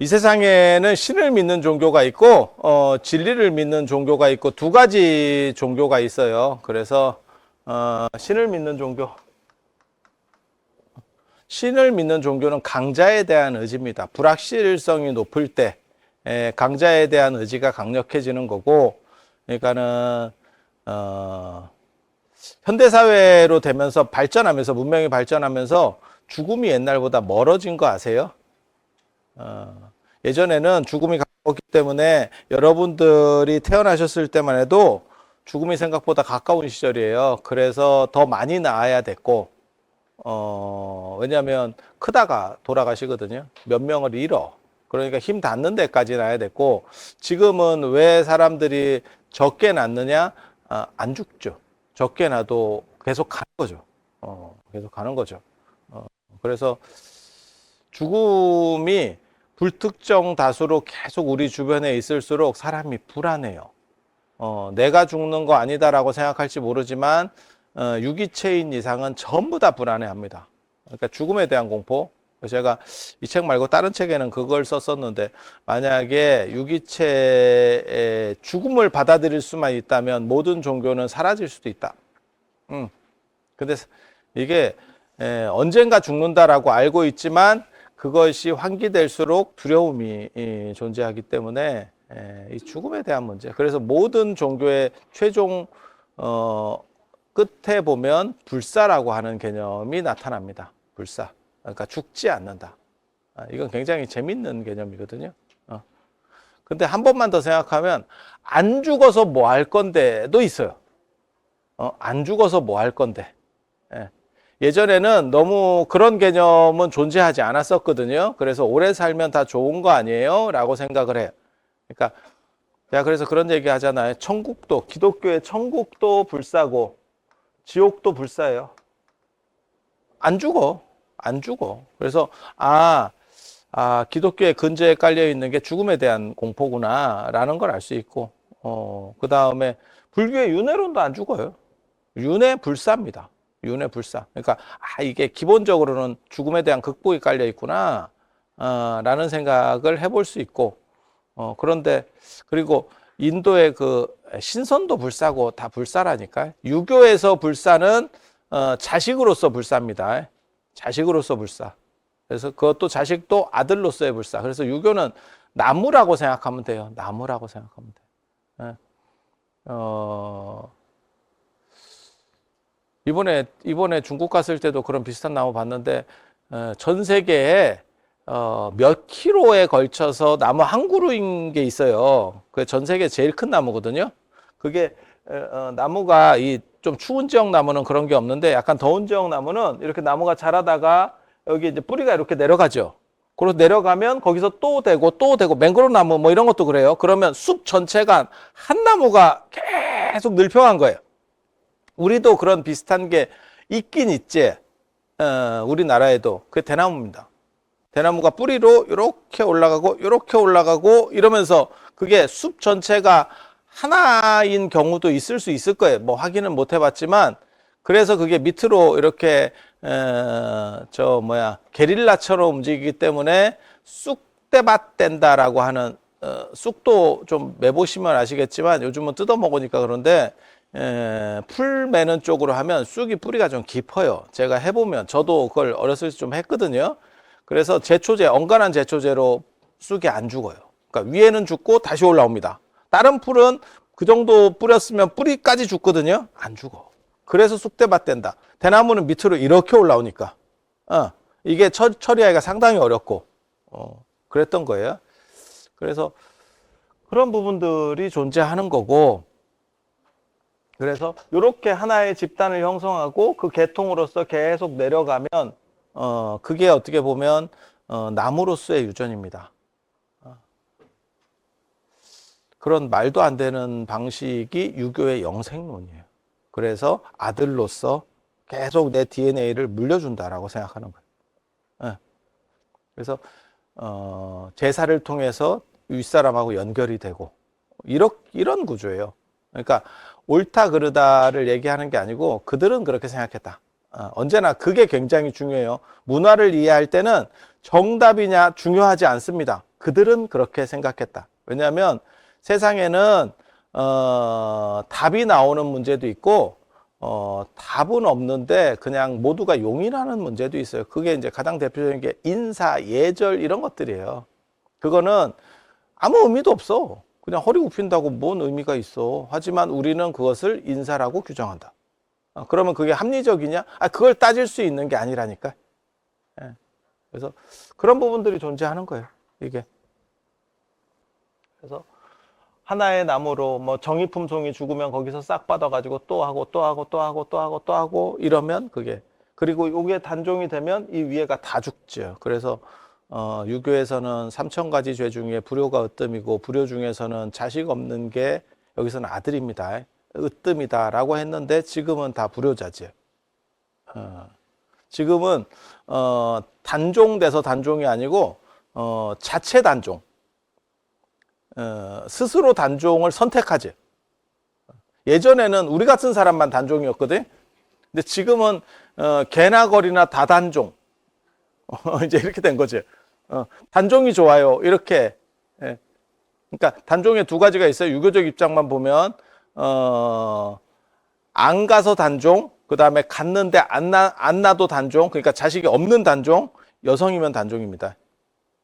이 세상에는 신을 믿는 종교가 있고 어, 진리를 믿는 종교가 있고 두 가지 종교가 있어요. 그래서 어, 신을 믿는 종교. 신을 믿는 종교는 강자에 대한 의지입니다. 불확실성이 높을 때 에, 강자에 대한 의지가 강력해지는 거고, 그러니까는 어, 현대 사회로 되면서 발전하면서 문명이 발전하면서 죽음이 옛날보다 멀어진 거 아세요? 어, 예전에는 죽음이 가까웠기 때문에 여러분들이 태어나셨을 때만 해도 죽음이 생각보다 가까운 시절이에요. 그래서 더 많이 낳아야 됐고, 어, 왜냐하면 크다가 돌아가시거든요. 몇 명을 잃어. 그러니까 힘 닿는 데까지 낳아야 됐고, 지금은 왜 사람들이 적게 낳느냐? 아, 안 죽죠. 적게 낳아도 계속 가는 거죠. 어, 계속 가는 거죠. 어, 그래서 죽음이 불특정 다수로 계속 우리 주변에 있을수록 사람이 불안해요. 어, 내가 죽는 거 아니다라고 생각할지 모르지만 어, 유기체인 이상은 전부 다 불안해합니다. 그러니까 죽음에 대한 공포. 제가 이 책 말고 다른 책에는 그걸 썼었는데 만약에 유기체의 죽음을 받아들일 수만 있다면 모든 종교는 사라질 수도 있다. 음. 근데 이게 에, 언젠가 죽는다라고 알고 있지만 그것이 환기될수록 두려움이 이, 존재하기 때문에 에, 이 죽음에 대한 문제. 그래서 모든 종교의 최종 어, 끝에 보면 불사라고 하는 개념이 나타납니다. 불사. 그러니까 죽지 않는다. 아, 이건 굉장히 재밌는 개념이거든요. 어. 근데 한 번만 더 생각하면 안 죽어서 뭐 할 건데도 있어요. 어, 안 죽어서 뭐 할 건데. 예. 예전에는 너무 그런 개념은 존재하지 않았었거든요. 그래서 오래 살면 다 좋은 거 아니에요? 라고 생각을 해요. 그러니까, 제가 그래서 그런 얘기 하잖아요. 천국도, 기독교의 천국도 불사고, 지옥도 불사예요. 안 죽어. 안 죽어. 그래서, 아, 아, 기독교의 근저에 깔려 있는 게 죽음에 대한 공포구나, 라는 걸 알 수 있고, 어, 그 다음에 불교의 윤회론도 안 죽어요. 윤회 불사입니다. 윤회 불사. 그러니까, 아, 이게 기본적으로는 죽음에 대한 극복이 깔려 있구나, 어, 라는 생각을 해볼 수 있고, 어, 그런데, 그리고 인도의 그 신선도 불사고 다 불사라니까. 유교에서 불사는, 어, 자식으로서 불사입니다. 자식으로서 불사. 그래서 그것도 자식도 아들로서의 불사. 그래서 유교는 나무라고 생각하면 돼요. 나무라고 생각하면 돼. 예. 어, 이번에, 이번에 중국 갔을 때도 그런 비슷한 나무 봤는데, 어, 전 세계에 어, 몇 킬로에 걸쳐서 나무 한 그루인 게 있어요. 그 전 세계 제일 큰 나무거든요. 그게 어, 어, 나무가 이 좀 추운 지역 나무는 그런 게 없는데 약간 더운 지역 나무는 이렇게 나무가 자라다가 여기 이제 뿌리가 이렇게 내려가죠. 그래서 내려가면 거기서 또 되고 또 되고 맹그로브 나무 뭐 이런 것도 그래요. 그러면 숲 전체가 한 나무가 계속 늘평한 거예요. 우리도 그런 비슷한 게 있긴 있지. 어, 우리나라에도 그게 대나무입니다. 대나무가 뿌리로 이렇게 올라가고 이렇게 올라가고 이러면서 그게 숲 전체가 하나인 경우도 있을 수 있을 거예요. 뭐 확인은 못 해봤지만 그래서 그게 밑으로 이렇게 에, 저 뭐야 게릴라처럼 움직이기 때문에 쑥대밭 된다라고 하는 어, 쑥도 좀 매보시면 아시겠지만 요즘은 뜯어 먹으니까 그런데 에, 풀 매는 쪽으로 하면 쑥이 뿌리가 좀 깊어요. 제가 해보면 저도 그걸 어렸을 때 좀 했거든요. 그래서 제초제 엉간한 제초제로 쑥이 안 죽어요. 그러니까 위에는 죽고 다시 올라옵니다. 다른 풀은 그 정도 뿌렸으면 뿌리까지 죽거든요. 안 죽어. 그래서 쑥대밭 된다. 대나무는 밑으로 이렇게 올라오니까. 어, 이게 처, 처리하기가 상당히 어렵고, 어, 그랬던 거예요. 그래서 그런 부분들이 존재하는 거고, 그래서 이렇게 하나의 집단을 형성하고 그 계통으로서 계속 내려가면, 어, 그게 어떻게 보면, 어, 나무로서의 유전입니다. 그런 말도 안 되는 방식이 유교의 영생론이에요. 그래서 아들로서 계속 내 DNA를 물려준다라고 생각하는 거예요. 예. 그래서 어, 제사를 통해서 윗사람하고 연결이 되고 이런 구조예요. 그러니까 옳다 그르다를 얘기하는 게 아니고 그들은 그렇게 생각했다. 어, 언제나 그게 굉장히 중요해요. 문화를 이해할 때는 정답이냐 중요하지 않습니다. 그들은 그렇게 생각했다. 왜냐하면 세상에는 어, 답이 나오는 문제도 있고 어, 답은 없는데 그냥 모두가 용인하는 문제도 있어요. 그게 이제 가장 대표적인 게 인사, 예절 이런 것들이에요. 그거는 아무 의미도 없어. 그냥 허리 굽힌다고 뭔 의미가 있어. 하지만 우리는 그것을 인사라고 규정한다. 어, 그러면 그게 합리적이냐? 아, 그걸 따질 수 있는 게 아니라니까. 예. 그래서 그런 부분들이 존재하는 거예요. 이게. 그래서 하나의 나무로 뭐 정의품송이 죽으면 거기서 싹 받아가지고 또 하고 또 하고 또 하고 또 하고 또 하고 이러면 그게 그리고 요게 단종이 되면 이 위에가 다 죽죠. 그래서 어, 유교에서는 삼천 가지 죄 중에 불효가 으뜸이고 불효 중에서는 자식 없는 게 여기서는 아들입니다. 으뜸이다라고 했는데 지금은 다 불효자지요. 어, 지금은 어, 단종돼서 단종이 아니고 어, 자체 단종. 어, 스스로 단종을 선택하지. 예전에는 우리 같은 사람만 단종이었거든. 근데 지금은 어, 개나 거리나 다 단종. 어, 이제 이렇게 된 거지. 어, 단종이 좋아요. 이렇게. 예. 그러니까 단종에 두 가지가 있어요. 유교적 입장만 보면 어, 안 가서 단종, 그 다음에 갔는데 안, 나, 안 나도 단종, 그러니까 자식이 없는 단종, 여성이면 단종입니다.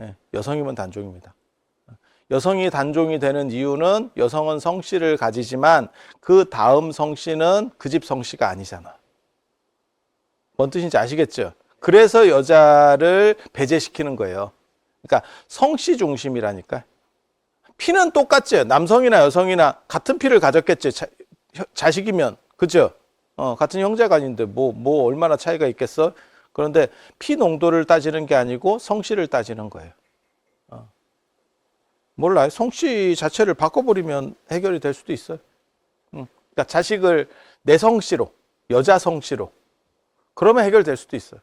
예, 여성이면 단종입니다. 여성이 단종이 되는 이유는 여성은 성씨를 가지지만 그 다음 성씨는 그 집 성씨가 아니잖아. 뭔 뜻인지 아시겠죠? 그래서 여자를 배제시키는 거예요. 그러니까 성씨 중심이라니까. 피는 똑같죠. 남성이나 여성이나 같은 피를 가졌겠죠. 자, 자식이면. 그죠? 어, 같은 형제가 아닌데 뭐, 뭐 얼마나 차이가 있겠어? 그런데 피 농도를 따지는 게 아니고 성씨를 따지는 거예요. 어. 몰라요. 성씨 자체를 바꿔버리면 해결이 될 수도 있어요. 음. 그러니까 자식을 내 성씨로, 여자 성씨로. 그러면 해결될 수도 있어요.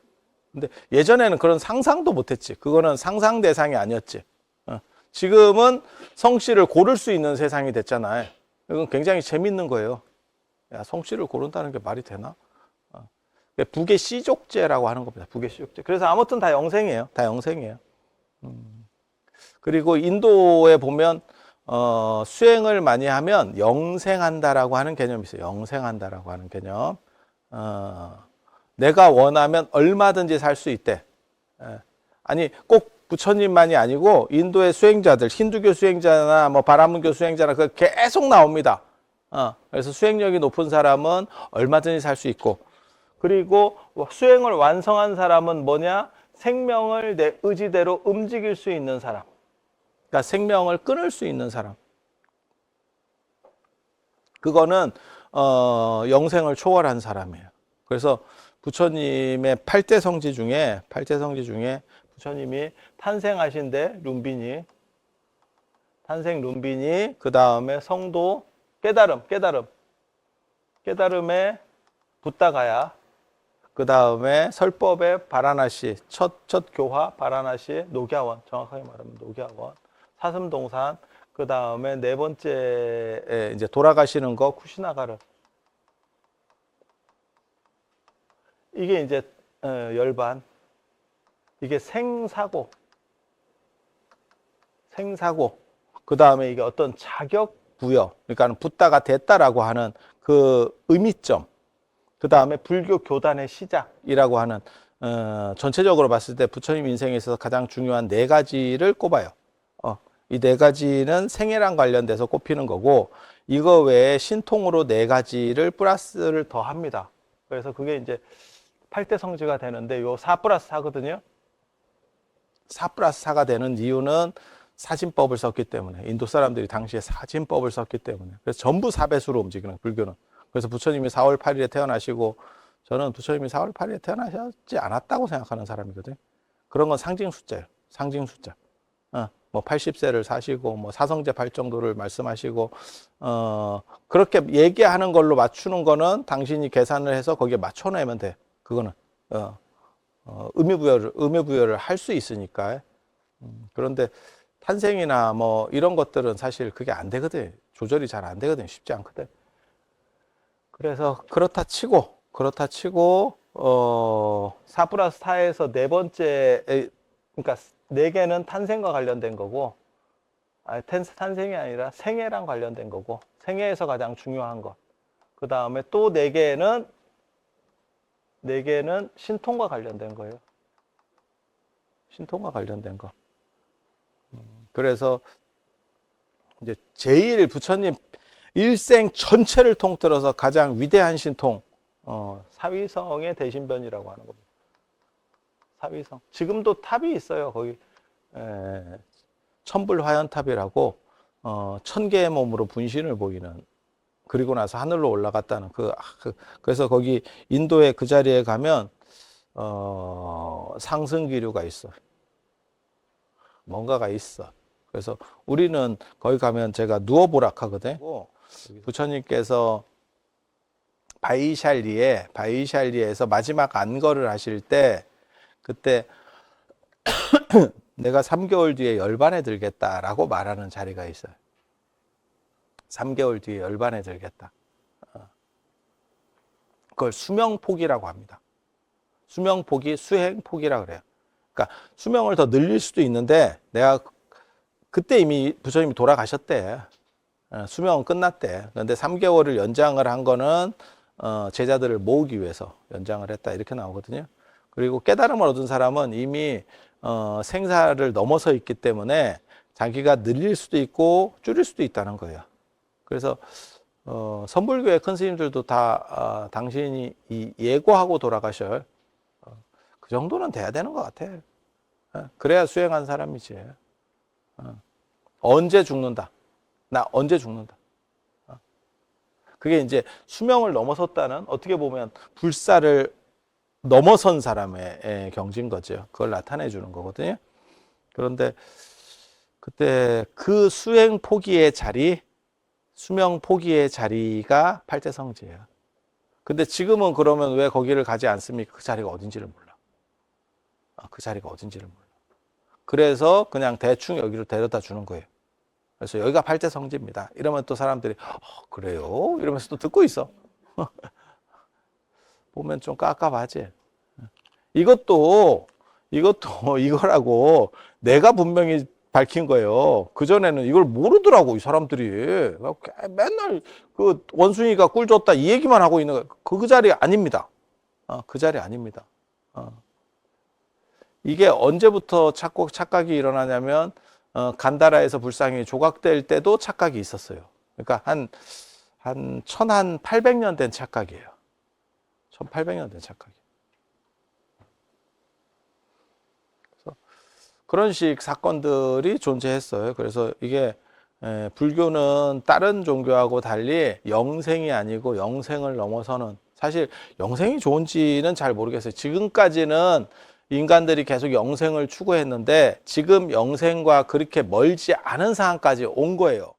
근데 예전에는 그런 상상도 못했지. 그거는 상상 대상이 아니었지. 어. 지금은 성씨를 고를 수 있는 세상이 됐잖아요. 이건 굉장히 재밌는 거예요. 야, 성씨를 고른다는 게 말이 되나? 어. 북의 씨족제라고 하는 겁니다. 북의 씨족제. 그래서 아무튼 다 영생이에요. 다 영생이에요. 음. 그리고 인도에 보면 어, 수행을 많이 하면 영생한다라고 하는 개념이 있어요. 영생한다라고 하는 개념. 어, 내가 원하면 얼마든지 살 수 있대. 예. 아니 꼭 부처님만이 아니고 인도의 수행자들, 힌두교 수행자나 뭐 바라문교 수행자나 그 계속 나옵니다. 어, 그래서 수행력이 높은 사람은 얼마든지 살 수 있고, 그리고 수행을 완성한 사람은 뭐냐? 생명을 내 의지대로 움직일 수 있는 사람. 그러니까 생명을 끊을 수 있는 사람. 그거는 어, 영생을 초월한 사람이에요. 그래서 부처님의 팔대 성지 중에 팔대 성지 중에 부처님이 탄생하신데 룸빈이 탄생 룸빈이 그 다음에 성도 깨달음 깨달음. 깨달음에 붓다가야 그 다음에 설법의 바라나시 첫, 첫 교화 바라나시 녹야원 정확하게 말하면 녹야원 사슴동산 그 다음에 네 번째에 이제 돌아가시는 거 쿠시나가르 이게 이제 어, 열반. 이게 생사고. 생사고. 그 다음에 이게 어떤 자격 부여. 그러니까 붓다가 됐다라고 하는 그 의미점. 그 다음에 불교 교단의 시작이라고 하는 어, 전체적으로 봤을 때 부처님 인생에 있어서 가장 중요한 네 가지를 꼽아요. 어, 이 네 가지는 생애랑 관련돼서 꼽히는 거고 이거 외에 신통으로 네 가지를 플러스를 더 합니다. 그래서 그게 이제 8대 성지가 되는데 요 4 플러스 4거든요. 4 플러스 4가 되는 이유는 사진법을 썼기 때문에 인도 사람들이 당시에 사진법을 썼기 때문에 그래서 전부 4배수로 움직이는 불교는 그래서 부처님이 4월 8일에 태어나시고 저는 부처님이 4월 8일에 태어나셨지 않았다고 생각하는 사람이거든요. 그런 건 상징 숫자예요. 상징 숫자. 어, 뭐 80세를 사시고 뭐 사성제 팔 정도를 말씀하시고 어 그렇게 얘기하는 걸로 맞추는 거는 당신이 계산을 해서 거기에 맞춰 내면 돼. 그거는 어, 어 의미 부여를 의미 부여를 할 수 있으니까. 음, 그런데 탄생이나 뭐 이런 것들은 사실 그게 안 되거든. 조절이 잘 안 되거든. 쉽지 않거든. 그래서 그렇다 치고 그렇다 치고 어 4 플러스 4에서 네 번째 에, 그러니까 네 개는 탄생과 관련된 거고, 아, 탄- 탄생이 아니라 생애랑 관련된 거고, 생애에서 가장 중요한 것. 그 다음에 또 네 개는 네 개는 신통과 관련된 거예요. 신통과 관련된 거. 음, 그래서 이제 제일 부처님 일생 전체를 통틀어서 가장 위대한 신통, 어, 사위성의 대신변이라고 하는 겁니다. 사위성. 지금도 탑이 있어요. 거기 에, 천불화연탑이라고 어, 천 개의 몸으로 분신을 보이는 그리고 나서 하늘로 올라갔다는 그, 아, 그 그래서 거기 인도의 그 자리에 가면 어, 상승 기류가 있어. 뭔가가 있어. 그래서 우리는 거기 가면 제가 누워보락 하거든. 부처님께서 바이샬리에 바이샬리에서 마지막 안거를 하실 때 그때 내가 3개월 뒤에 열반에 들겠다라고 말하는 자리가 있어요. 3개월 뒤에 열반에 들겠다. 어. 그걸 수명폭이라고 합니다. 수명폭이 수행폭이라 그래요. 그러니까 수명을 더 늘릴 수도 있는데 내가 그때 이미 부처님이 돌아가셨대. 어, 수명은 끝났대. 그런데 3개월을 연장을 한 거는 어, 제자들을 모으기 위해서 연장을 했다 이렇게 나오거든요. 그리고 깨달음을 얻은 사람은 이미 어, 생사를 넘어서 있기 때문에 자기가 늘릴 수도 있고 줄일 수도 있다는 거예요. 그래서 어, 선불교의 큰 스님들도 다 어, 당신이 이 예고하고 돌아가실 어, 그 정도는 돼야 되는 것 같아. 어, 그래야 수행한 사람이지. 어. 언제 죽는다. 나 언제 죽는다. 어. 그게 이제 수명을 넘어섰다는 어떻게 보면 불사를 넘어선 사람의 예, 경지인 거죠. 그걸 나타내 주는 거거든요. 그런데 그때 그 수행 포기의 자리, 수명 포기의 자리가 팔대성지예요. 근데 지금은 그러면 왜 거기를 가지 않습니까? 그 자리가 어딘지를 몰라. 아, 그 자리가 어딘지를 몰라. 그래서 그냥 대충 여기로 데려다 주는 거예요. 그래서 여기가 팔대성지입니다. 이러면 또 사람들이 어, 그래요? 이러면서 또 듣고 있어. 보면 좀 깝깝하지. 이것도 이것도 이거라고 내가 분명히 밝힌 거예요. 그 전에는 이걸 모르더라고 이 사람들이 맨날 그 원숭이가 꿀 줬다 이 얘기만 하고 있는 거예요. 그, 그 자리 아닙니다. 어, 그 자리 아닙니다. 어. 이게 언제부터 착각, 착각이 일어나냐면 어, 간다라에서 불상이 조각될 때도 착각이 있었어요. 그러니까 한, 한, 천한 800년 된 착각이에요. 1800년 된 착각이에요. 그래서 그런 식 사건들이 존재했어요. 그래서 이게 에, 불교는 다른 종교하고 달리 영생이 아니고 영생을 넘어서는 사실 영생이 좋은지는 잘 모르겠어요. 지금까지는 인간들이 계속 영생을 추구했는데 지금 영생과 그렇게 멀지 않은 상황까지 온 거예요.